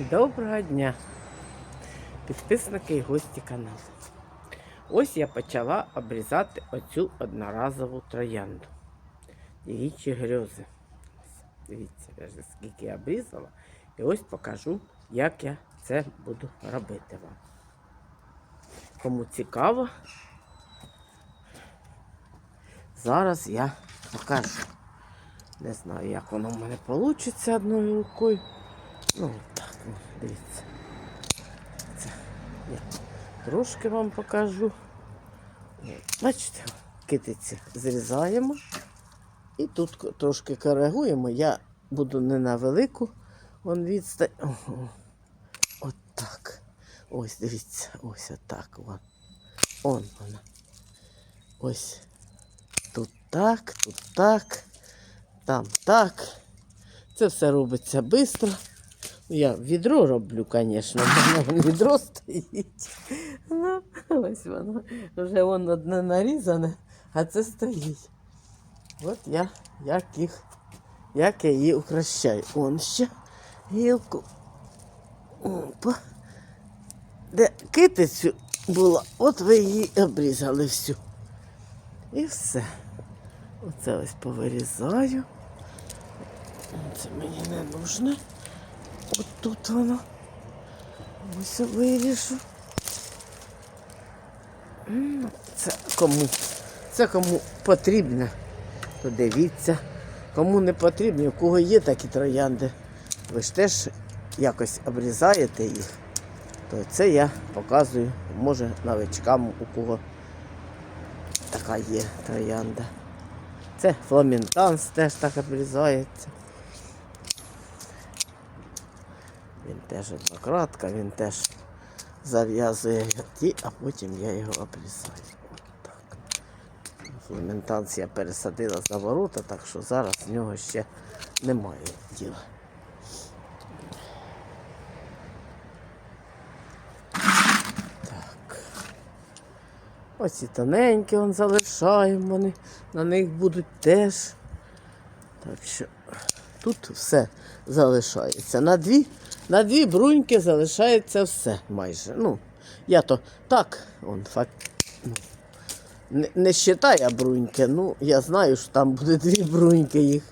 Доброго дня, підписники і гості каналу. Ось я почала обрізати оцю одноразову троянду. Дівічі грьози. Дивіться, я вже скільки я обрізала. І ось покажу, як я це буду робити вам. Кому цікаво, зараз я покажу. Не знаю, як воно в мене вийде одною рукою. Ну, так, дивіться. Це я трошки вам покажу. Бачите, китиці зрізаємо. І тут трошки коригуємо. Я буду не на велику вон відстань. Ого. От. Ось, дивіться, ось отак. Вон. Он вона. Ось. Тут так, тут так, там так. Це все робиться швидко. Я відро роблю, звісно, в відро стоїть. Ну, ось воно. Вже воно одне нарізане, а це стоїть. От я як їх, як я її укращаю. Он ще гілку. Опа. Де китицю була, от ви її обрізали всю. І все. Оце ось повирізаю. Це мені не нужно. От тут воно. Ось виріжу. М, Це кому? Це кому потрібно, то дивіться. Кому не потрібно, у кого є такі троянди, ви ж теж якось обрізаєте їх, то це я показую, може новичкам, у кого така є троянда. Це фламінтанс теж так обрізається. Теж однократка, він теж зав'язує ті, а потім я його обрізаю. Так. Пересадила за ворота, так що зараз в нього ще немає. Так. Ось тоненькі он залишаємо, вони на них будуть теж. Так що тут все залишається. На дві, на дві бруньки залишається все майже. Ну, я то так, он факт. ну, Не, не считаю бруньки, ну я знаю, що там буде дві бруньки їх.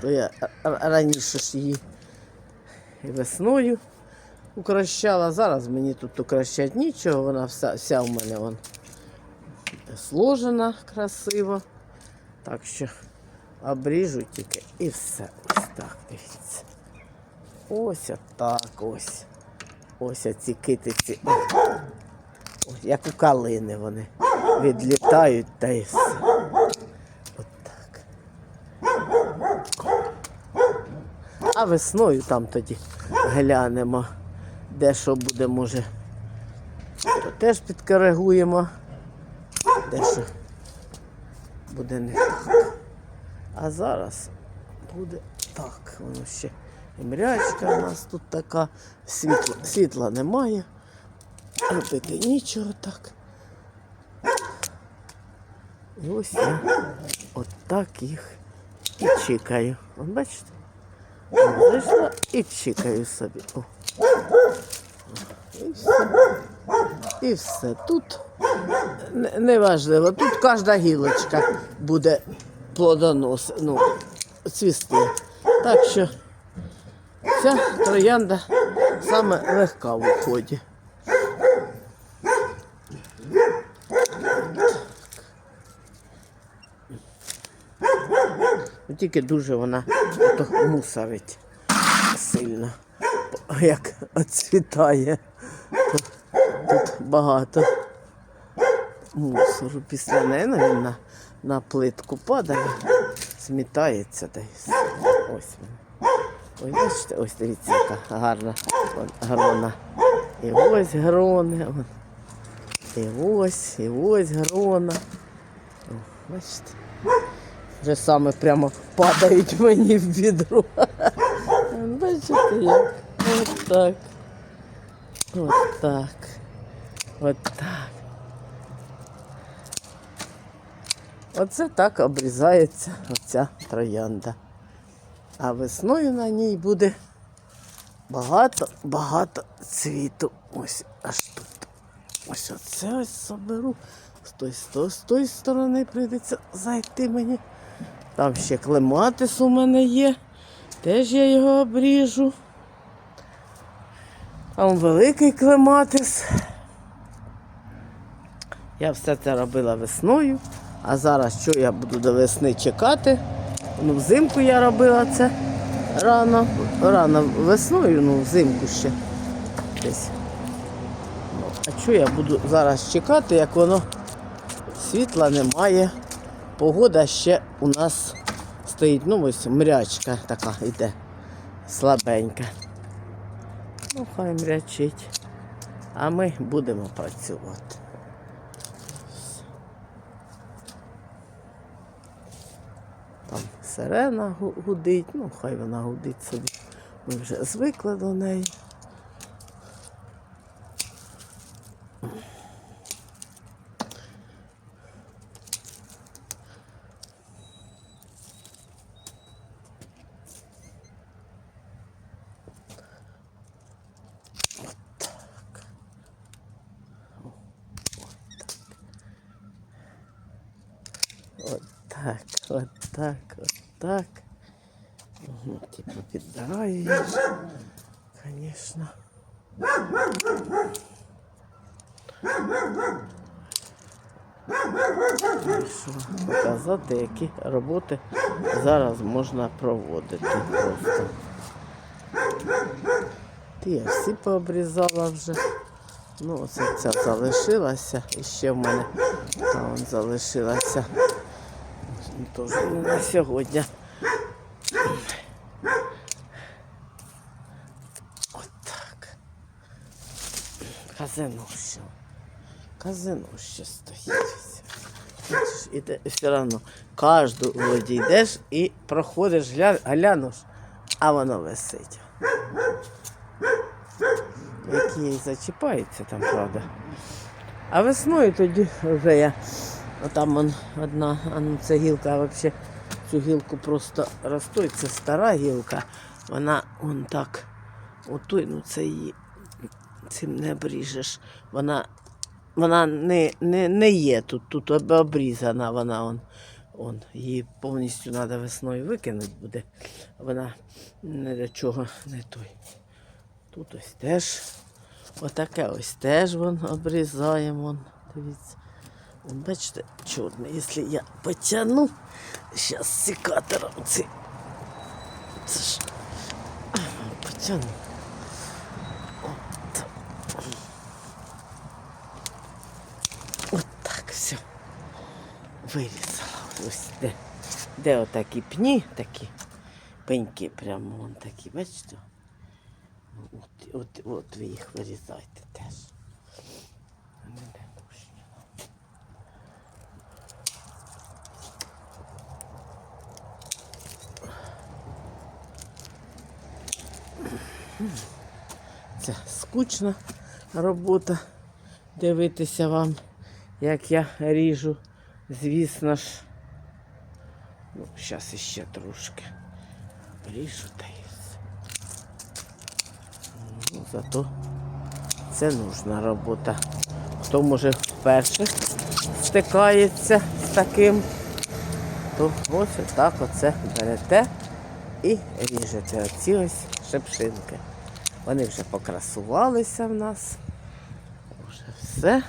То я раніше ж її весною укращала. Зараз мені тут укращати нічого, вона вся, вся в мене вон сложена красиво. Так що обріжу тільки і все. Ось так, дивіться. Ось отак ось. Ось оці китиці. Ось, як у калини вони відлітають та й все. От так. А весною там тоді глянемо, де що буде, може. То теж підкоригуємо. Де що буде не так. А зараз буде так. Воно ще мрячка у нас тут така, світла, світла немає. Робити нічого так. І ось я отак їх і чекаю. От бачите? О, Зайшла і чекаю собі. О. І все. І все. Тут не- неважливо. Тут кожна гілочка буде плодонос, ну, цвісти. Так що ця троянда саме легка в уході. Ну, Тільки дуже вона мусорить сильно, як оцвітає. Тут багато мусору після неї він на, на плитку падає, змітається десь. Ось він. Ой, бачите, ось дивіться, яка гарна грона. І ось грони. І ось, і ось грона. О, бачите? Вже саме прямо падають мені в відро. Бачите як? От так. От так. От так. Оце так обрізається оця троянда. А весною на ній буде багато, багато цвіту. Ось аж тут. Ось оце ось заберу. З тої, з тої, з тої сторони прийдеться зайти мені. Там ще клематис у мене є. Теж я його обріжу. Там великий клематис. Я все це робила весною. А зараз що я буду до весни чекати? Ну, взимку я робила це рано. Рано весною, ну взимку ще десь. Ну, а що я буду зараз чекати, як воно світла немає. Погода ще у нас стоїть, ну ось мрячка така йде, слабенька. Ну, хай мрячить. А ми будемо працювати. Там сирена гудить, ну хай вона гудить собі. Ми вже звикли до неї. От так, от так, от так. Угу, типу підбираю звісно. Показати, які роботи зараз можна проводити просто. Ті я всі пообрізала вже. Ну, оце ця залишилася. І ще в мене там залишилася. Тож не на сьогодні. Отак. Казиноще. Казиноще стоїть. Бачиш, і все одно кожну воді йдеш і проходиш, гля- глянеш, а воно висить. Які їй зачіпаються там, правда. А весною тоді вже я. Отам он одна, а ну гілка взагалі. Цю гілку просто ростуть. Це стара гілка. Вона он так. Отой, ну це її цим не обріжеш. Вона, вона не, не, не є тут, тут обрізана вона. Он, он. Її повністю треба весною викинути буде. Вона не до чого не той. Тут ось теж. Отаке ось теж вон обрізаємо. Дивіться. Бачите, чорне, якщо я потягну, зараз секатором ці. Це ж потягну. От. От так все. Вирізала. Ось де. Де отакі пні, такі пеньки прямо вон такі, бачите? От, от, от ви їх вирізайте теж. Вони не нужні. Це скучна робота дивитися вам, як я ріжу. Звісно ж. Ну, зараз іще трошки. Ріжу та і. Ну, зато це нужна робота. Хто може вперше стикається з таким, то ось так оце берете і ріжете оці ось шепшинки. Вони вже покрасувалися в нас. Вже все.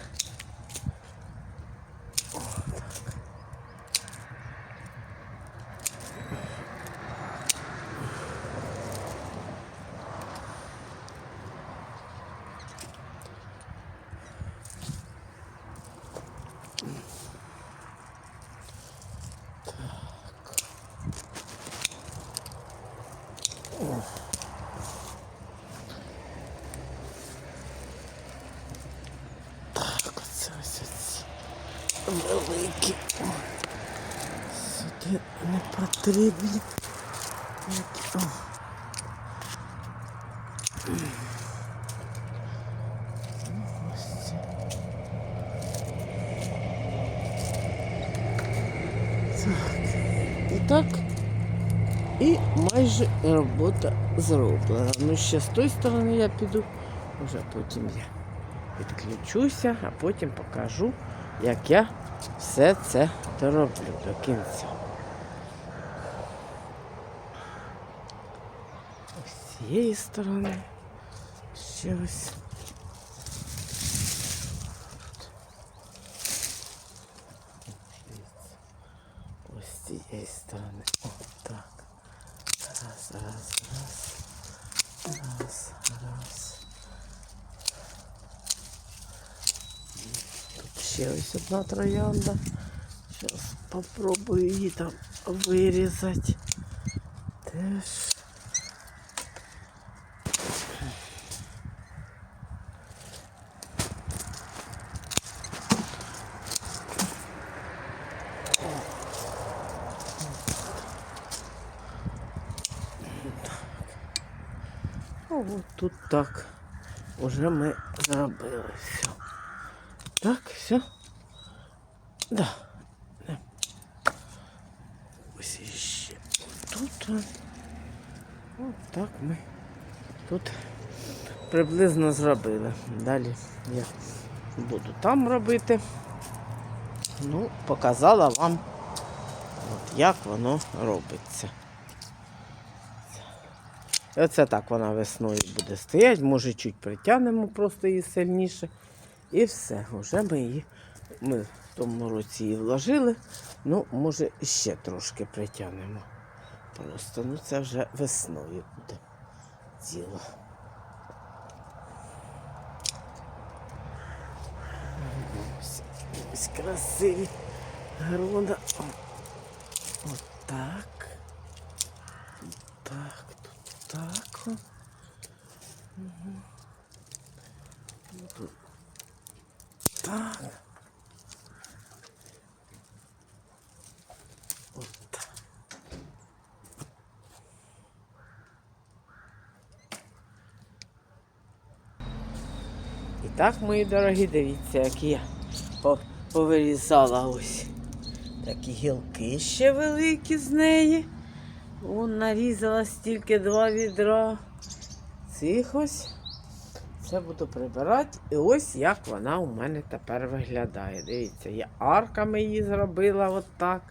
великі. Сюди не потрібні. Які- О. Ось ці. Так. І так. І майже. майже робота зроблена. Ну, ще з тої сторони я піду, вже потім я підключуся, а потім покажу, Як я все це дороблю до кінця. Ось з цієї сторони ще ось. Ось з цієї сторони. ще ось одна троянда. Зараз попробую її там вирізати. Теж. О, от тут так. Уже ми зробили все. Так, Все. Да. Ось іще. Тут. о. От так ми тут приблизно зробили. Далі я буду там робити. Ну, показала вам, от як воно робиться. І оце так вона весною буде стояти, може чуть притягнемо просто її сильніше. І все, вже ми її ми в тому році її вложили. Ну, може, ще трошки притягнемо. Просто ну це вже весною буде діло. Ось, ось красиві грода. О, Отак. Так, тут так. о. Мгм. Тут так. І так, мої дорогі, дивіться, які я повирізала ось такі гілки ще великі з неї. Вон нарізала стільки два відра. Цих ось. Це буду прибирати. І ось як вона у мене тепер виглядає. Дивіться, я арками її зробила отак.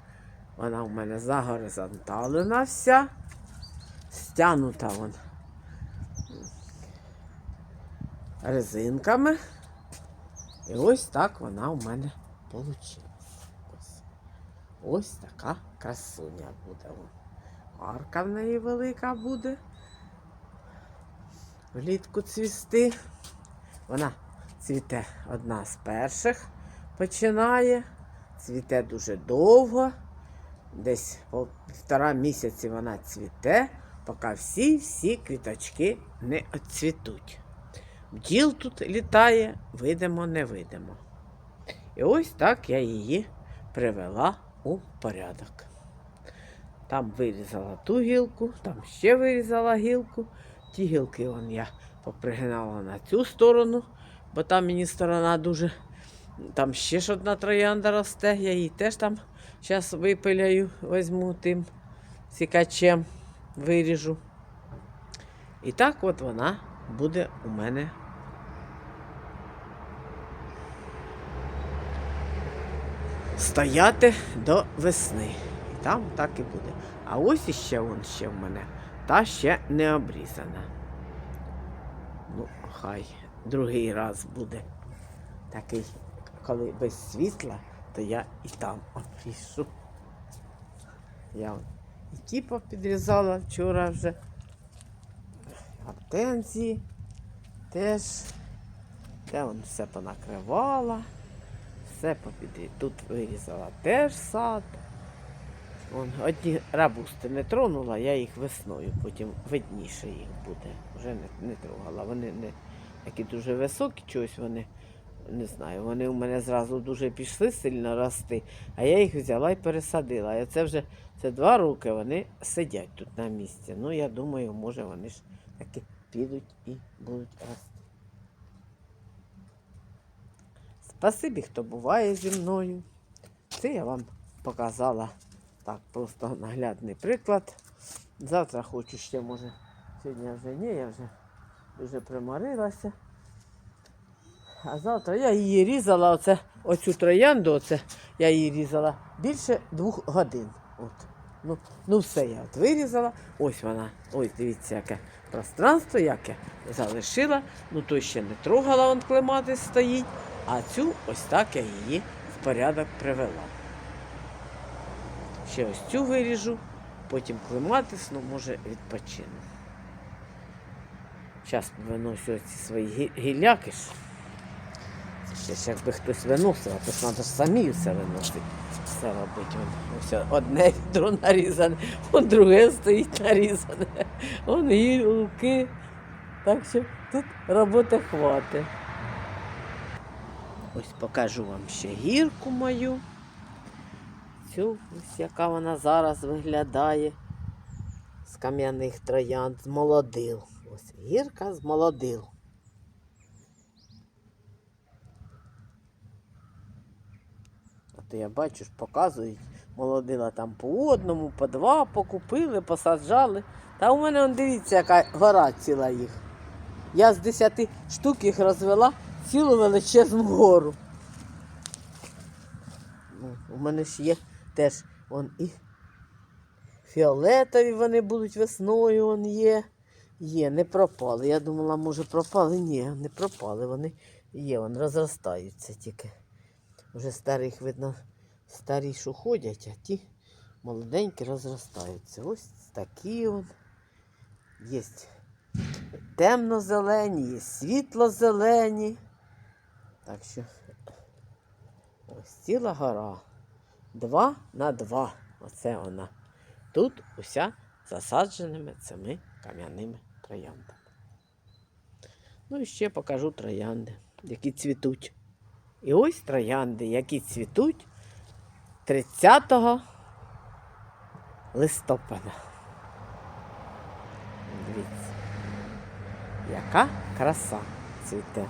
Вона у мене загоризонталена вся. Стянута вон резинками. І ось так вона у мене вийшла. Ось. ось така красуня буде. Арка в неї велика буде. Влітку цвісти. Вона цвіте одна з перших починає. Цвіте дуже довго. Десь півтора місяці вона цвіте, поки всі-всі квіточки не відцвітуть. Бджіл тут літає, видимо, не видимо. І ось так я її привела у порядок. Там вирізала ту гілку, там ще вирізала гілку. Ті гілки вон я попригинала на цю сторону, бо там мені сторона дуже. Там ще ж одна троянда росте, я її теж там зараз випиляю, візьму тим сікачем, виріжу. І так от вона буде у мене. Стояти до весни. І там так і буде. А ось іще вон ще в мене. Та ще не обрізана. Ну, хай другий раз буде такий, коли без світла, то я і там обріжу. Я і ті підрізала вчора вже. Гортензії теж. Де вон все понакривала. Все попідрі. Тут вирізала теж сад. Вон, одні рабусти не тронула, я їх весною, потім видніше їх буде. Вже не, не трогала. Вони не такі дуже високі, чогось вони, не знаю, вони у мене зразу дуже пішли сильно рости, а я їх взяла і пересадила. І це вже це два роки вони сидять тут на місці. Ну, я думаю, може вони ж таки підуть і будуть рости. Спасибі, хто буває зі мною. Це я вам показала так, просто наглядний приклад, Завтра хочу ще, може. Сьогодні вже ні, я вже дуже приморилася. А завтра я її різала, оце, оцю троянду, оце, я її різала більше двох годин. От. Ну, ну все я от вирізала. Ось вона. Ось дивіться, яке пространство, яке залишила. Ну то ще не трогала, он клематис стоїть. А цю ось так я її в порядок привела. Ще ось цю виріжу, потім клематис, ну може відпочину. Зараз виношу ці свої гі- гілляки ще якби хтось виносив, а то ж треба самі все виносити. Все робити. Ось одне відро нарізане, вон друге стоїть нарізане. Вон гілки. Так що тут роботи хватить. Ось покажу вам ще гірку мою. Цю, ось яка вона зараз виглядає з кам'яних троянд, з молодил. Ось гірка з молодил. А то я бачу, ж показують, молодила там по одному, по два покупили, посаджали. Та у мене, он, дивіться, яка гора ціла їх. Я з десяти штук їх розвела цілу величезну гору. Ну, у мене ж є теж он і фіолетові вони будуть весною, он є. Є, не пропали. Я думала, може пропали. Ні, не пропали. Вони є, вони розростаються тільки. Вже старих, видно, старі ходять, а ті молоденькі розростаються. Ось такі от. Є темно-зелені, є світло-зелені. Так що ось ціла гора. Два на два. Оце вона. Тут уся засадженими цими кам'яними трояндами. Ну і ще покажу троянди, які цвітуть. І ось троянди, які цвітуть 30 листопада. Дивіться, яка краса цвіте.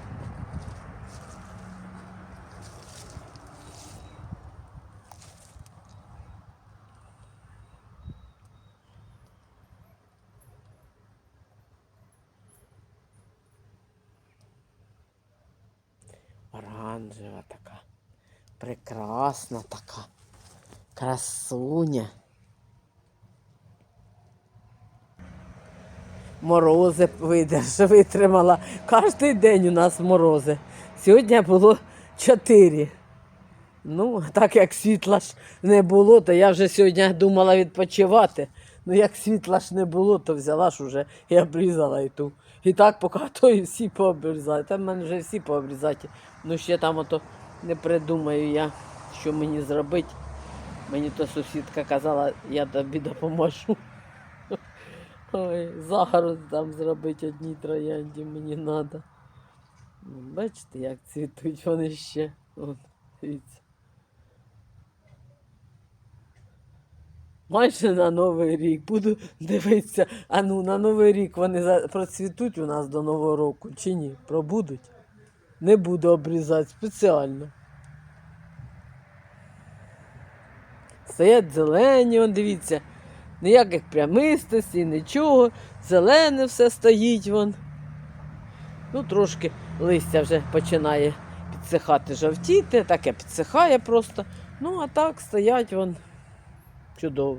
Оранжева така. Прекрасна така. Красуня. Морози видерж, витримала. Кожний день у нас морози. Сьогодні було 4. Ну, так як світла ж не було, то я вже сьогодні думала відпочивати. Ну, як світла ж не було, то взяла ж уже і обрізала і ту. І так поки то і всі пообрізали. Там в мене вже всі пообрізаті. Ну ще там ото не придумаю я, що мені зробити. Мені то сусідка казала, я тобі допоможу. Ой, загород там зробити одній троянді мені треба. Бачите, як цвітуть вони ще. От. Майже на Новий рік буду дивитися. А ну на Новий рік вони процвітуть у нас до Нового року чи ні? Пробудуть? Не буду обрізати спеціально. Стоять зелені, он дивіться. Ніяких прямистостей, нічого. Зелене все стоїть вон. Ну, трошки листя вже починає підсихати, жовтіти, таке підсихає просто. Ну, а так стоять вон чудово.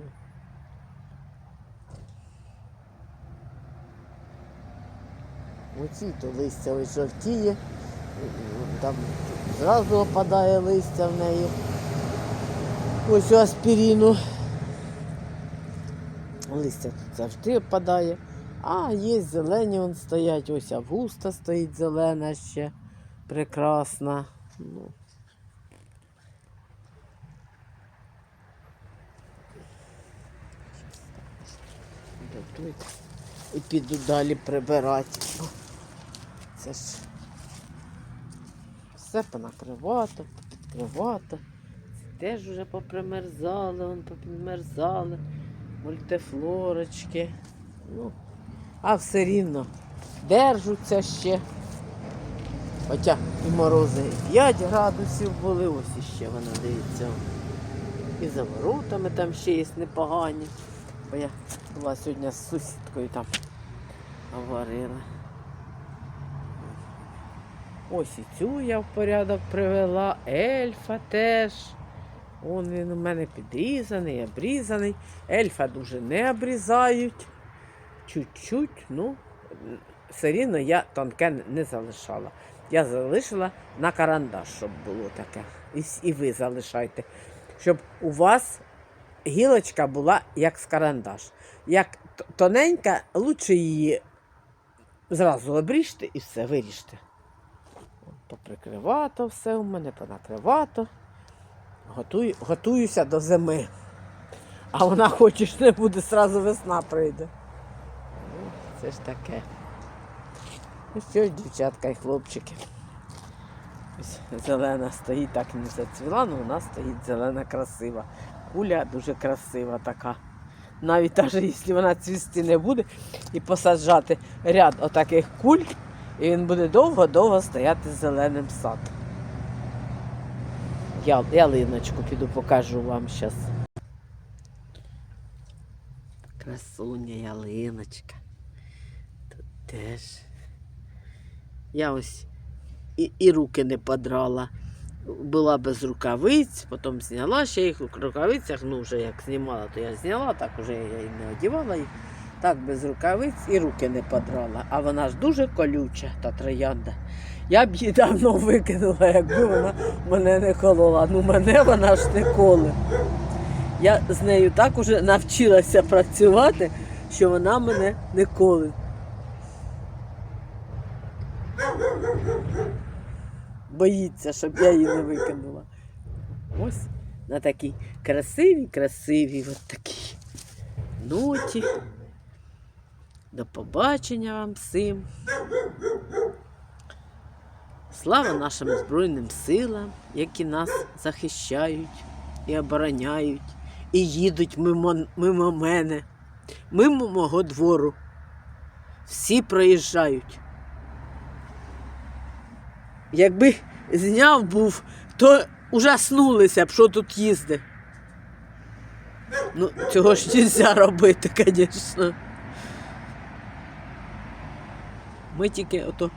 Оці то листя ось жовтіє, там зразу опадає листя в неї. Ось у аспіріну. Листя тут завжди опадає. А є зелені вон стоять, ось августа стоїть зелена ще. Прекрасна. Ну. І піду далі прибирати. Це ж все понакривато, підкривато. Теж вже попримерзали, вон попідмерзали, мультифлорочки. Ну, а все рівно держуться ще. Хоча і морози і 5 градусів були, ось іще вона дивіться. І за воротами там ще є непогані. Бо я була сьогодні з сусідкою там говорила. Ось і цю я в порядок привела, ельфа теж. Он він у мене підрізаний, обрізаний. Ельфа дуже не обрізають. Чуть-чуть, ну, все рівно я тонке не залишала. Я залишила на карандаш, щоб було таке. І, і ви залишайте. Щоб у вас гілочка була як з карандаш. Як тоненька, лучше її зразу обріжте і все, виріжте. Поприкривато все у мене, понакривато. Готую, готуюся до зими. А вона хочеш не буде, зразу весна прийде. Це ж таке. Ну що ж, дівчатка і хлопчики. Зелена стоїть, так не зацвіла, але вона стоїть зелена, красива. Куля дуже красива така. Навіть навіть якщо вона цвісти не буде, і посаджати ряд отаких куль, і він буде довго-довго стояти зеленим садом. Я ялиночку піду покажу вам зараз. Красуня ялиночка. Тут теж. Я ось і, і руки не подрала. Була без рукавиць, потім зняла ще їх в рукавицях. Ну, вже як знімала, то я зняла, так вже я і не одягала їх. Так без рукавиць і руки не подрала. А вона ж дуже колюча, та троянда. Я б її давно викинула, якби вона мене не колола. Ну мене вона ж не коле. Я з нею так уже навчилася працювати, що вона мене не коле. Боїться, щоб я її не викинула. Ось на такій красивій, красивій, от такій ноті. До побачення вам всім. Слава нашим Збройним силам, які нас захищають і обороняють, і їдуть мимо, мимо мене, мимо мого двору. Всі проїжджають. Якби зняв був, то ужаснулися б, що тут їздить. Ну, цього ж нельзя робити, звісно. Ми тільки ото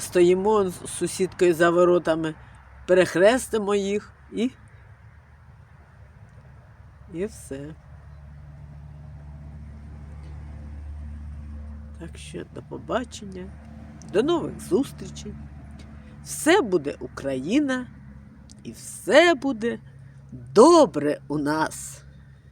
стоїмо з сусідкою за воротами, перехрестимо їх і. І все. Так що до побачення, до нових зустрічей. Все буде Україна і все буде добре у нас.